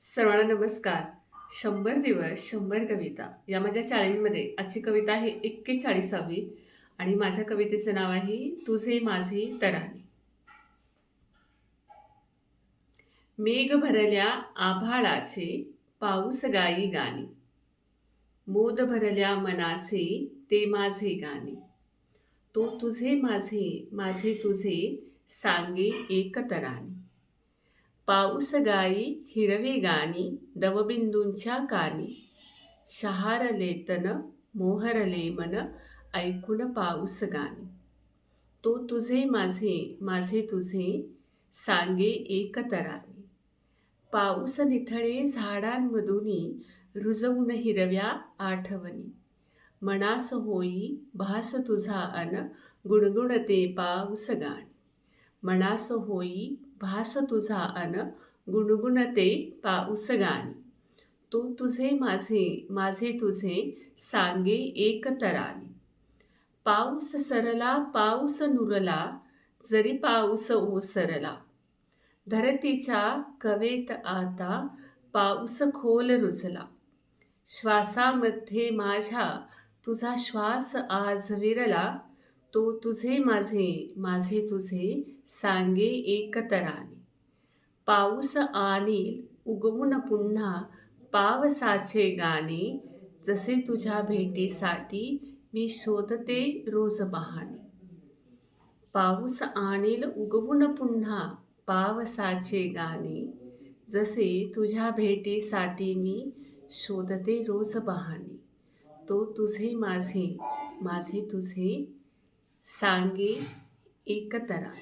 सर्वांना नमस्कार. शंभर दिवस शंभर कविता या माझ्या चॅलेंजमध्ये आजची कविता आहे एक्केचाळीसावी आणि माझ्या कवितेचं नाव आहे तुझे माझे तराने. मेघ भरल्या आभाळाचे पाऊस गाई गाणी. मोद भरल्या मनाचे ते माझे गाणे. तो तुझे माझे माझे तुझे सांगे एकतराने पाऊस गाई हिरवे गाणी दवबिंदूंच्या कानी शहारले तन मोहरले मन ऐकून पाऊस गाणी तो तुझे माझे माझे तुझे सांगे एकतराने पाऊस निथळे झाडांमधुनी रुजवून हिरव्या आठवणी मनास होई भास तुझा अन गुणगुणते पाऊस गाणी मनास होई भास तुझा अन गुणगुणते पाऊस गाणी. तो तुझे माझे माझे तुझे सांगे एकतराने पाऊस सरला पाऊस नुरला जरी पाऊस ओसरला. धरतीच्या कवेत आता पाऊस खोल रुजला. श्वासामध्ये माझ्या तुझा श्वास आज विरला. तो तुझे माझे माझे तुझे सांगे एकतराने पाऊस आणील उगवून पुन्हा पावसाचे गाणे जसे तुझ्या भेटीसाठी मी शोधते रोज बहाणे. पाऊस आणील उगवून पुन्हा पावसाचे गाणे जसे तुझ्या भेटीसाठी मी शोधते रोज बहाणे. तो तुझे माझे माझे तुझे सांगे एकतरा.